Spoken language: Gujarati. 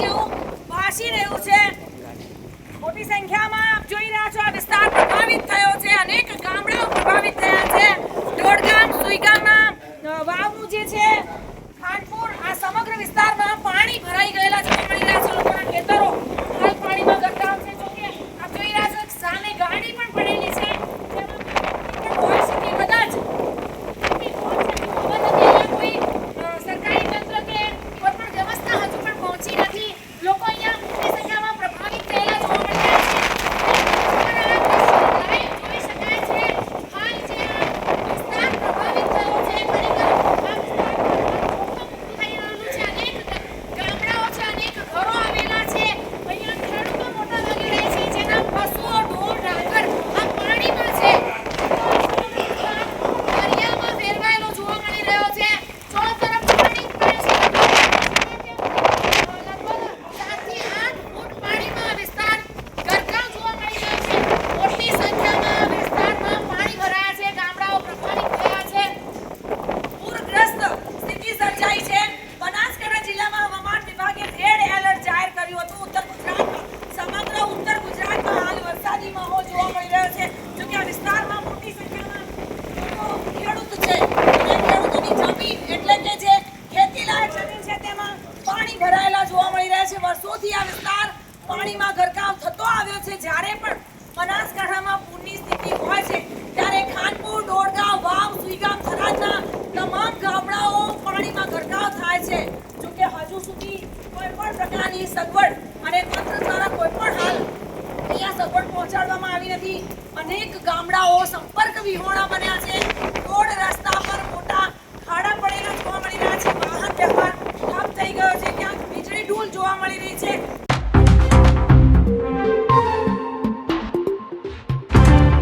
જેવું વાસી રહ્યું છે. મોટી સંખ્યામાં આપ જોઈ રચાઈ છે. બનાસકાંઠા જિલ્લામાં હવામાન વિભાગે રેડ એલર્ટ જાહેર કર્યું હતું. ઉત્તર ગુજરાતમાં, સમગ્ર ઉત્તર ગુજરાતમાં હાલ વરસાદી માહોલ જોવા મળી રહ્યો છે. જો કે આ વિસ્તારમાં મોટી સંખ્યામાં ખેડૂત છે. ખેડૂતોની જમીન એટલે કે જે ખેતીલાયક જમીન છે તેમાં પાણી ભરાયેલા જોવા મળી રહ્યા છે. વર્ષોથી આ વિસ્તાર પાણીમાં ઘરકામ થતો આવ્યો છે. જ્યારે પણ બનાસકાંઠા કોઈપણ પ્રકારની સગવડ અને તંત્ર દ્વારા કોઈપણ હાલ અહીંયા સગવડ પહોંચાડવામાં આવી નથી. અનેક ગામડાઓ સંપર્ક વિહોણા બન્યા છે. રોડ રસ્તા પર મોટા ખાડા પડેલા જોવા મળી રહ્યા છે. વાહન વ્યવહાર થઈ ગયો છે. ક્યાંક વીજળી ડૂલ જોવા મળી રહી છે.